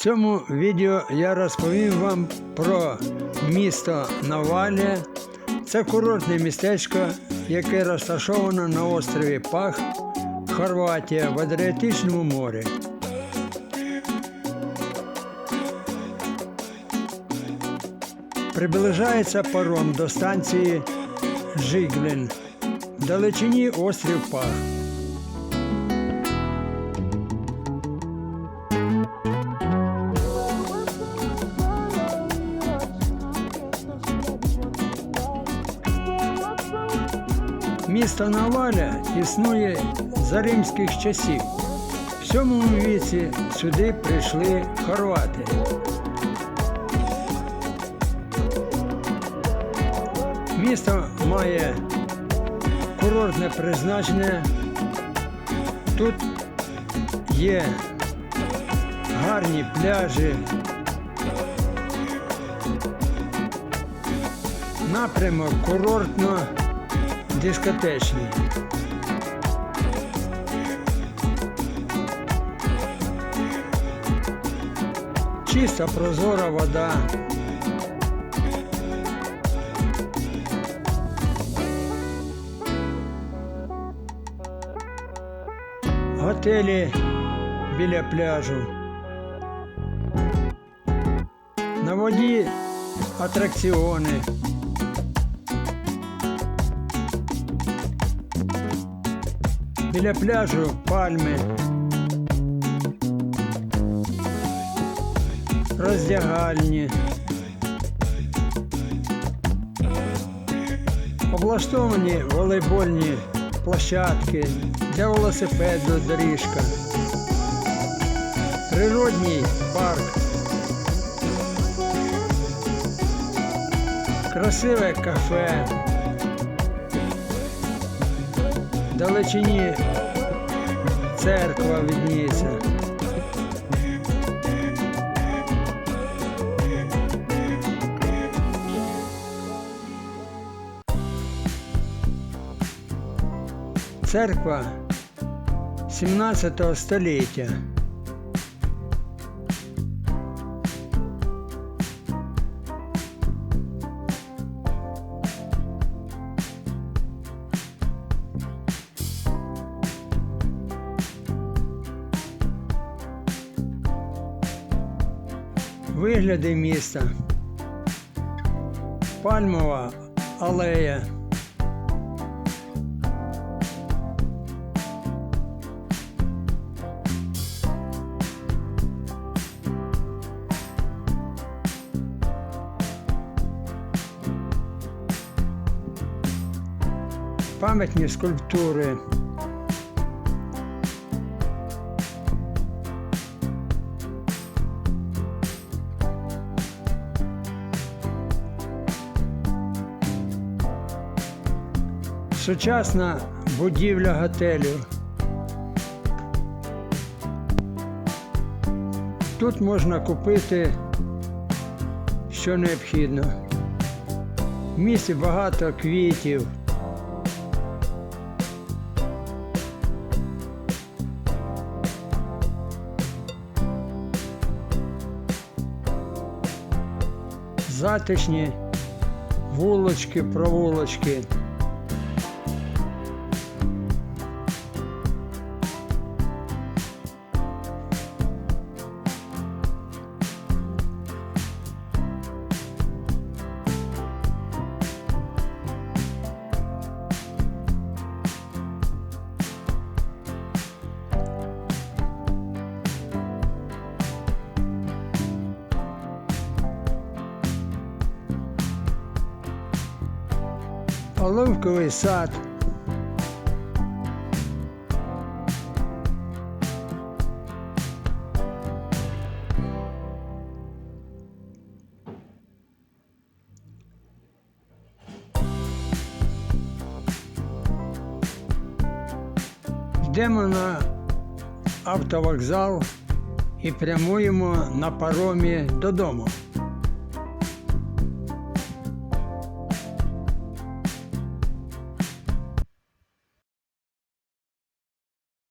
цьому відео я розповім вам про місто Навалія. Це курортне містечко, яке розташовано на острові Пах, Хорватія в Адріатичному морі. Приближається паром до станції Жиглін. В далечині острів Пах. Місто Наваля існує за римських часів. В сьомому віці сюди прийшли хорвати. Місто має курортне призначення. Тут є гарні пляжі. Напрямок курортно-дискотечний. Чиста прозора вода. Готелі біля пляжу. На воді атракціони. Біля пляжу пальми. Роздягальні. Облаштовані волейбольні площадки для велосипеду доріжка. Природній парк. Красиве кафе. Далечині церква відніється. Церква 17 століття. Вигляди міста. Пальмова алея. Пам'ятні скульптури. Сучасна будівля готелю. Тут можна купити що необхідно. В місті багато квітів. Затишні вулочки, провулочки. Оливковий сад. Йдемо на автовокзал і прямуємо на паромі додому.